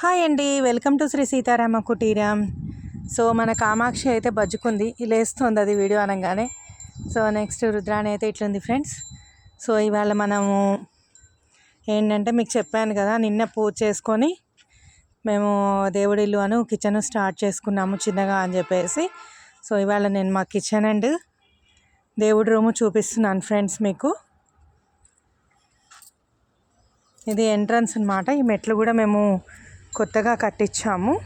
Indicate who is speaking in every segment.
Speaker 1: Hi అండి. Welcome to Shri Sitarama Kuteeram. So మన కామాక్షి అయితే బజ్జుకుంది. లేస్తుంది అది వీడియో అనగానే. సో నెక్స్ట్ రుద్రాణి అయితే ఇట్లుంది ఫ్రెండ్స్. సో ఇవాళ మనము ఏంటంటే మీకు చెప్పాను కదా నిన్న పూజ చేసుకొని మేము దేవుడి ఇల్లు అను కిచెన్ స్టార్ట్ చేసుకున్నాము చిన్నగా అని చెప్పేసి. సో ఇవాళ నేను మా కిచెన్ అండ్ దేవుడి రూము చూపిస్తున్నాను ఫ్రెండ్స్ మీకు. ఇది ఎంట్రన్స్ అనమాట ఈ మెట్లు కూడా మేము కొత్తగా కట్టించాము.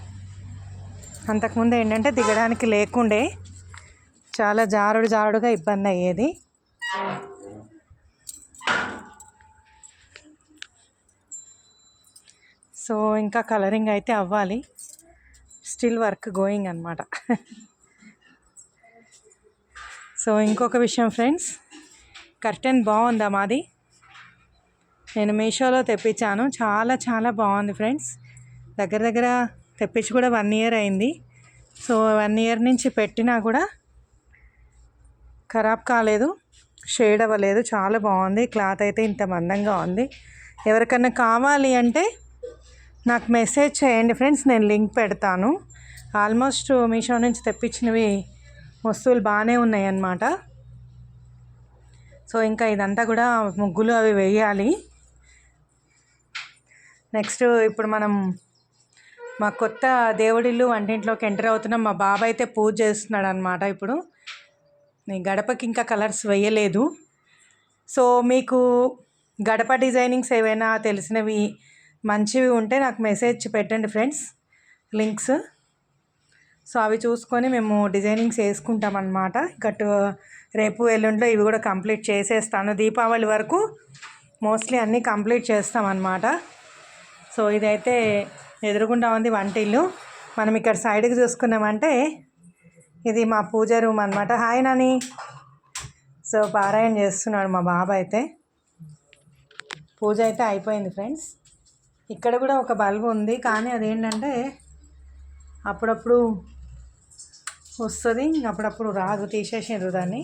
Speaker 1: అంతకుముందు ఏంటంటే దిగడానికి లేకుండే చాలా జారుడు జారుడుగా ఇబ్బంది అయ్యేది. సో ఇంకా కలరింగ్ అయితే అవ్వాలి. స్టిల్ వర్క్ గోయింగ్ అనమాట సో ఇంకొక విషయం ఫ్రెండ్స్ కర్టెన్ బాగుందా మాది? నేను మీషోలో తెప్పించాను. చాలా చాలా బాగుంది ఫ్రెండ్స్. దగ్గర దగ్గర తెప్పించి కూడా వన్ ఇయర్ అయింది. సో వన్ ఇయర్ నుంచి పెట్టినా కూడా ఖరాబ్ కాలేదు. షేడ్ అవ్వలేదు. చాలా బాగుంది. క్లాత్ అయితే ఇంత మందంగా ఉంది. ఎవరికన్నా కావాలి అంటే నాకు మెసేజ్ చేయండి ఫ్రెండ్స్. నేను లింక్ పెడతాను. ఆల్మోస్ట్ మీషో నుంచి తెప్పించినవి వస్తువులు బాగానే ఉన్నాయి అన్నమాట సో ఇంకా ఇదంతా కూడా ముగ్గులు అవి వేయాలి. నెక్స్ట్ ఇప్పుడు మనం మా కొత్త దేవుడిల్లు వంటింట్లోకి ఎంటర్ అవుతున్నాం మా బాబాయ్ అయితే పూజ చేస్తున్నాడు అనమాట ఇప్పుడు. నేను గడపకి ఇంకా కలర్స్ వేయలేదు. సో మీకు గడప డిజైనింగ్స్ ఏవైనా తెలిసినవి మంచివి ఉంటే నాకు మెసేజ్ పెట్టండి ఫ్రెండ్స్ లింక్స్. సో అవి చూసుకొని మేము డిజైనింగ్స్ వేసుకుంటాం అనమాట గట్టు రేపు ఎల్లుండిలో ఇవి కూడా కంప్లీట్ చేసేస్తాను. దీపావళి వరకు మోస్ట్లీ అన్నీ కంప్లీట్ చేస్తామన్నమాట. సో ఇదైతే ఎదురుగుండా ఉంది వంటిల్లు మనం ఇక్కడ సైడ్కి చూసుకున్నామంటే ఇది మా పూజ రూమ్ అనమాట హాయ్ నాని. సో పారాయణ చేస్తున్నాడు మా బాబా అయితే. పూజ అయితే అయిపోయింది ఫ్రెండ్స్ ఇక్కడ కూడా ఒక బల్బు ఉంది కానీ అదేంటంటే అప్పుడప్పుడు వస్తుంది అప్పుడప్పుడు రాదు తీసేసిండ్రు దాన్ని.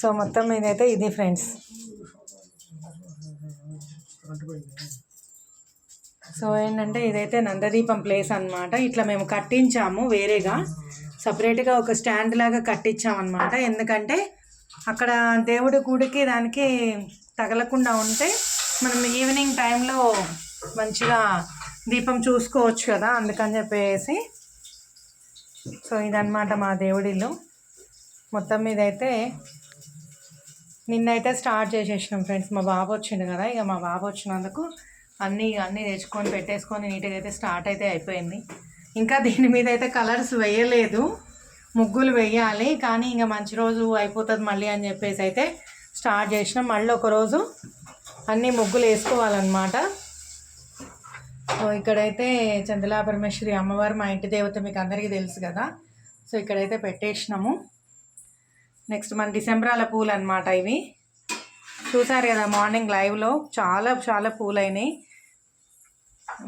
Speaker 1: సో మొత్తం ఇదైతే ఇది ఫ్రెండ్స్ సో ఏంటంటే ఇదైతే నందదీపం ప్లేస్ అన్నమాట. ఇట్లా మేము కట్టించాము వేరేగా. సపరేట్గా ఒక స్టాండ్ లాగా కట్టించామన్నమాట. ఎందుకంటే అక్కడ దేవుడి గుడికి దానికి తగలకుండా ఉంటే మనం ఈవినింగ్ టైంలో మంచిగా దీపం చూసుకోవచ్చు కదా అందుకని చెప్పేసి. సో ఇదన్నమాట మా దేవుడిలో మొత్తం మీద అయితే నిన్నైతే స్టార్ట్ చేసేసినాం ఫ్రెండ్స్. మా బాబు వచ్చిండు కదా ఇక మా బాబు వచ్చినందుకు అన్నీ అన్నీ తెచ్చుకొని పెట్టేసుకొని నీట్గా అయితే స్టార్ట్ అయితే అయిపోయింది. ఇంకా దీని మీద అయితే కలర్స్ వేయలేదు ముగ్గులు వేయాలి కానీ ఇంకా మంచి రోజు అయిపోతుంది మళ్ళీ అని చెప్పేసి అయితే స్టార్ట్ చేసినాం. మళ్ళీ ఒక రోజు అన్నీ ముగ్గులు వేసుకోవాలన్నమాట. సో ఇక్కడైతే చందలా పరమేశ్వరి అమ్మవారు మా ఇంటి దేవత మీకు అందరికీ తెలుసు కదా. సో ఇక్కడైతే పెట్టేసినాము. నెక్స్ట్ మన డిసెంబరాల పూలు అనమాట ఇవి. చూసారు కదా మార్నింగ్ లైవ్లో చాలా చాలా పూలు అయినాయి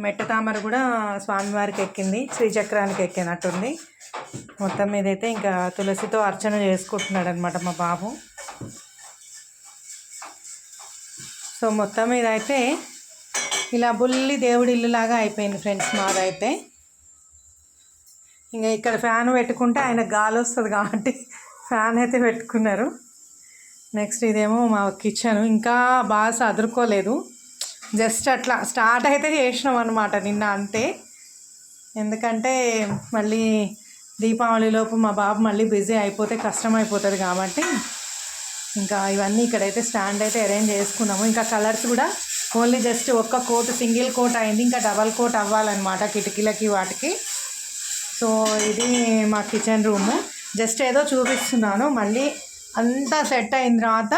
Speaker 1: మెట్ట తామర కూడా స్వామివారికి ఎక్కింది శ్రీచక్రానికి ఎక్కినట్టుంది. మొత్తం మీదైతే ఇంకా తులసితో అర్చన చేసుకుంటున్నాడు అనమాట మా బాబు. సో మొత్తం మీద అయితే ఇలా బుల్లి దేవుడి ఇల్లులాగా అయిపోయింది ఫ్రెండ్స్ మాదైతే. ఇంకా ఇక్కడ ఫ్యాన్ పెట్టుకుంటే ఆయన గాలి వస్తుంది కాబట్టి ఫ్యాన్ అయితే పెట్టుకున్నారు. నెక్స్ట్ ఇదేమో మా కిచెన్. ఇంకా బాగా సదురుకోలేదు. జస్ట్ అట్లా స్టార్ట్ అయితే చేసినాం అనమాట నిన్న అంతే. ఎందుకంటే మళ్ళీ దీపావళిలోపు మా బాబు మళ్ళీ బిజీ అయిపోతే కష్టం అయిపోతుంది కాబట్టి ఇంకా ఇవన్నీ ఇక్కడైతే స్టాండ్ అయితే అరేంజ్ చేసుకున్నాము. ఇంకా కలర్స్ కూడా ఓన్లీ జస్ట్ ఒక్క కోట్ సింగిల్ కోట్ అయింది. ఇంకా డబల్ కోట్ అవ్వాలన్నమాట కిటికీలకి వాటికి. సో ఇది మా కిచెన్ రూము. జస్ట్ ఏదో చూపిస్తున్నాను. మళ్ళీ అంతా సెట్ అయిన తర్వాత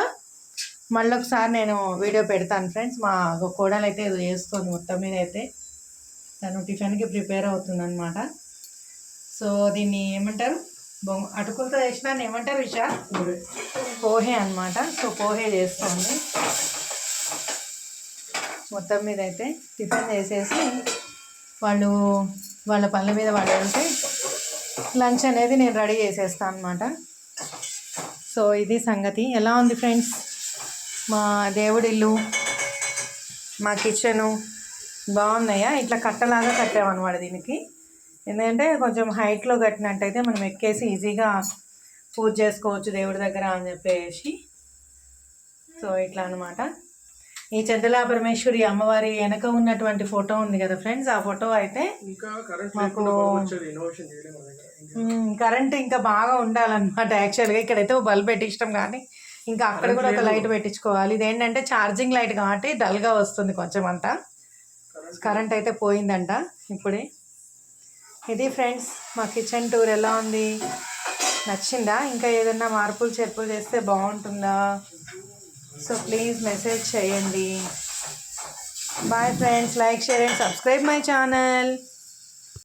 Speaker 1: మళ్ళీ ఒకసారి నేను వీడియో పెడతాను ఫ్రెండ్స్. మా కోడలు అయితే ఏదో చేస్తుంది మొత్తం మీద అయితే. తను టిఫిన్కి ప్రిపేర్ అవుతుంది అనమాట సో దీన్ని ఏమంటారు? బొంగ అటుకులతో చేసిన ఏమంటారు విషా పోహే. అనమాట సో పోహే చేస్తుంది. మొత్తం మీద అయితే టిఫిన్ చేసేసి వాళ్ళు వాళ్ళ పనుల మీద వాళ్ళు వెళ్తే లంచ్ అనేది నేను రెడీ చేసేస్తాను అనమాట సో ఇది సంగతి. ఎలా ఉంది ఫ్రెండ్స్? మా దేవుడిల్లు మా కిచెను బాగున్నాయా? ఇట్లా కట్టలాగా కట్టామన్నమాట దీనికి. ఎందుకంటే కొంచెం హైట్లో కట్టినట్టయితే మనం ఎక్కేసి ఈజీగా పూజ చేసుకోవచ్చు దేవుడి దగ్గర అని చెప్పేసి. సో ఇట్లా అనమాట ఈ చంద్రలా పరమేశ్వరి అమ్మవారి వెనక ఉన్నటువంటి ఫోటో ఉంది కదా ఫ్రెండ్స్? ఆ ఫోటో అయితే మాకు- కరెంట్ ఇంకా. బాగా ఉండాలన్నమాట యాక్చువల్గా ఇక్కడైతే బల్బ్ పెట్టించడం కానీ ఇంకా అక్కడ కూడా ఒక లైట్ పెట్టించుకోవాలి. ఇదేంటంటే ఛార్జింగ్ లైట్ కాబట్టి డల్గా వస్తుంది కొంచెం అంతా. కరెంట్ అయితే పోయిందంట ఇప్పుడే. ఇది ఫ్రెండ్స్ మా కిచెన్ టూర్ ఎలా ఉంది? నచ్చిందా? ఇంకా ఏదైనా మార్పులు చేర్పులు చేస్తే బాగుంటుందా? సో ప్లీజ్ మెసేజ్ చేయండి. Bye friends like share and subscribe my channel